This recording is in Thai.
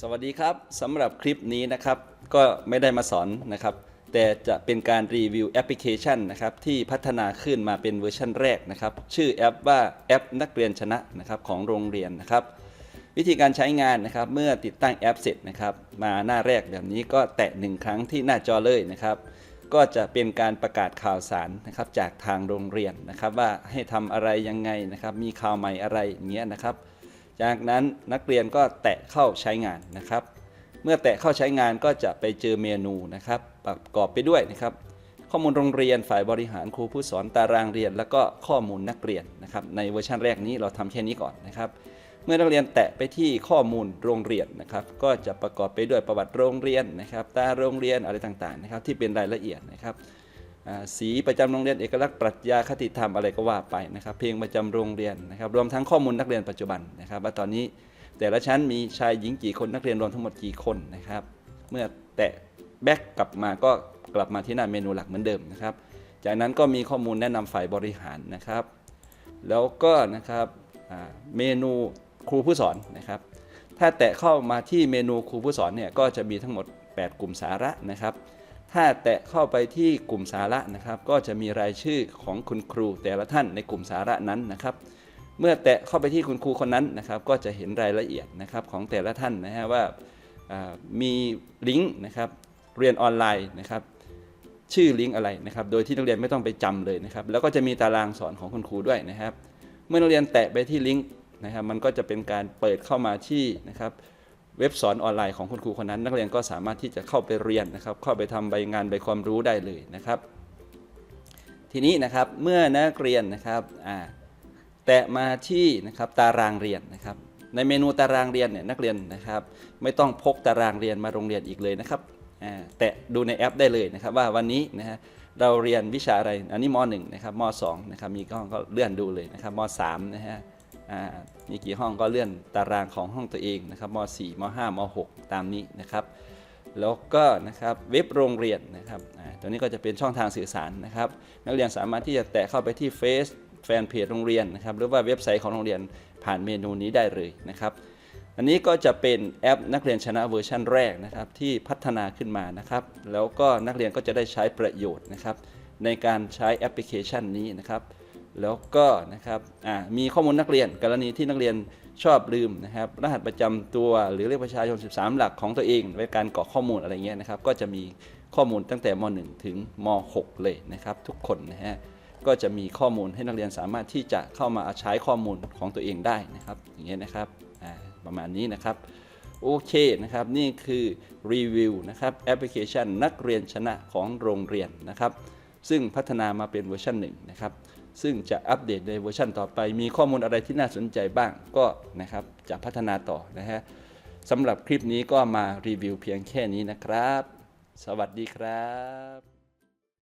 สวัสดีครับสำหรับคลิปนี้นะครับ ก็ไม่ได้มาสอนนะครับ แต่จะเป็นการรีวิวแอปพลิเคชันนะครับ ที่พัฒนาขึ้นมาเป็นเวอร์ชันแรกนะครับ ชื่อแอปว่าแอปนักเรียนชนะนะครับของโรงเรียนนะครับ วิธีการใช้งานนะครับเมื่อติดตั้งแอปเสร็จนะครับ มาหน้าแรกแบบนี้ก็แตะหนึ่งครั้งที่หน้าจอเลยนะครับ ก็จะเป็นการประกาศข่าวสารนะครับจากทางโรงเรียนนะครับ ว่าให้ทำอะไรยังไงนะครับ มีข่าวใหม่อะไรอย่างเงี้ยนะครับ จากนั้นนักเรียนก็แตะเข้าใช้งานนะครับ เมื่อแตะเข้าใช้งานก็จะไปเจอเมนูนะครับ ประกอบไปด้วยนะครับ ข้อมูลโรงเรียนฝ่ายบริหารครูผู้สอนตารางเรียน แล้วก็ข้อมูลนักเรียนนะครับ ในเวอร์ชันแรกนี้เราทำแค่นี้ก่อนนะครับ เมื่อนักเรียนแตะไปที่ข้อมูลโรงเรียนนะครับ ก็จะประกอบไปด้วยประวัติโรงเรียนนะครับ ตาโรงเรียนอะไรต่างๆนะครับ ที่เป็นรายละเอียดนะครับ สีประจำโรงเรียนเอกลักษณ์ปรัชญาคติธรรมอะไรก็ว่าไปนะครับเพลงประจำโรงเรียนนะครับรวมทั้งข้อมูลนักเรียนปัจจุบันนะครับว่าตอนนี้แต่ละชั้นมีชายหญิงกี่คนนักเรียนรวมทั้งหมดกี่คนนะครับ เมื่อแตะแบ็กกลับมาก็กลับมาที่หน้าเมนูหลักเหมือนเดิมนะครับ จากนั้นก็มีข้อมูลแนะนำฝ่ายบริหารนะครับ แล้วก็นะครับเมนูครูผู้สอนนะครับ ถ้าแตะเข้ามาที่เมนูครูผู้สอนเนี่ยก็จะมีทั้งหมด 8 กลุ่มสาระนะครับ ถ้าแตะเข้าไปที่กลุ่มสาระนะครับ ก็จะมีรายชื่อของคุณครูแต่ละท่านในกลุ่มสาระนั้นนะครับ เมื่อแตะเข้าไปที่คุณครูคนนั้นนะครับ ก็จะเห็นรายละเอียดนะครับของแต่ละท่านนะฮะว่ามีลิงก์นะครับเรียนออนไลน์นะครับชื่อลิงก์อะไรนะครับ โดยที่นักเรียนไม่ต้องไปจำเลยนะครับ แล้วก็จะมีตารางสอนของคุณครูด้วยนะครับ เมื่อนักเรียนแตะไปที่ลิงก์นะครับ มันก็จะเป็นการเปิดเข้ามาที่นะครับ เว็บสอนออนไลน์ของคุณครูคนนั้น นักเรียนก็สามารถที่จะเข้าไปเรียนนะครับ เข้าไปทำใบงานใบความรู้ได้เลยนะครับ ทีนี้นะครับเมื่อนักเรียนนะครับแตะมาที่นะครับตารางเรียนนะครับ ในเมนูตารางเรียนเนี่ยนักเรียนนะครับ ไม่ต้องพกตารางเรียนมาโรงเรียนอีกเลยนะครับแตะดูในแอปได้เลยนะครับ ว่าวันนี้นะฮะเราเรียนวิชาอะไร อันนี้ม .1 นะครับม .2 นะครับมีห้องก็เลื่อนดูเลยนะครับม .3 นะฮะ มีกี่ห้องก็เลื่อนตารางของห้องตัวเองนะครับม .4 ม .5 ม .6 ตามนี้นะครับแล้วก็นะครับเว็บโรงเรียนนะครับตัวนี้ก็จะเป็นช่องทางสื่อสารนะครับ นักเรียนสามารถที่จะแตะเข้าไปที่เฟซแฟนเพจโรงเรียนนะครับหรือว่าเว็บไซต์ของโรงเรียนผ่านเมนูนี้ได้เลยนะครับ อันนี้ก็จะเป็นแอปนักเรียนชนะเวอร์ชันแรกนะครับที่พัฒนาขึ้นมานะครับ แล้วก็นักเรียนก็จะได้ใช้ประโยชน์นะครับในการใช้แอปพลิเคชันนี้นะครับ แล้วก็นะครับมีข้อมูลนักเรียนกรณีที่นักเรียนชอบลืมนะครับ รหัสประจำตัวหรือเลขประชาชน 13 หลักของตัวเองไว้การกรอกข้อมูลอะไรเงี้ยนะครับ ก็จะมีข้อมูลตั้งแต่ม .1 ถึงม .6 เลยนะครับ ทุกคนนะฮะก็จะมีข้อมูลให้นักเรียนสามารถที่จะเข้ามาใช้ข้อมูลของตัวเองได้นะครับ อย่างเงี้ยนะครับประมาณนี้นะครับโอเคนะครับ นี่คือรีวิวนะครับแอปพลิเคชันนักเรียนชนะของโรงเรียนนะครับ ซึ่งพัฒนามาเป็นเวอร์ชันหนึ่งนะครับ ซึ่งจะอัปเดตในเวอร์ชันต่อไป มีข้อมูลอะไรที่น่าสนใจบ้างก็นะครับจะพัฒนาต่อนะฮะสำหรับคลิปนี้ก็มารีวิวเพียงแค่นี้นะครับ สวัสดีครับ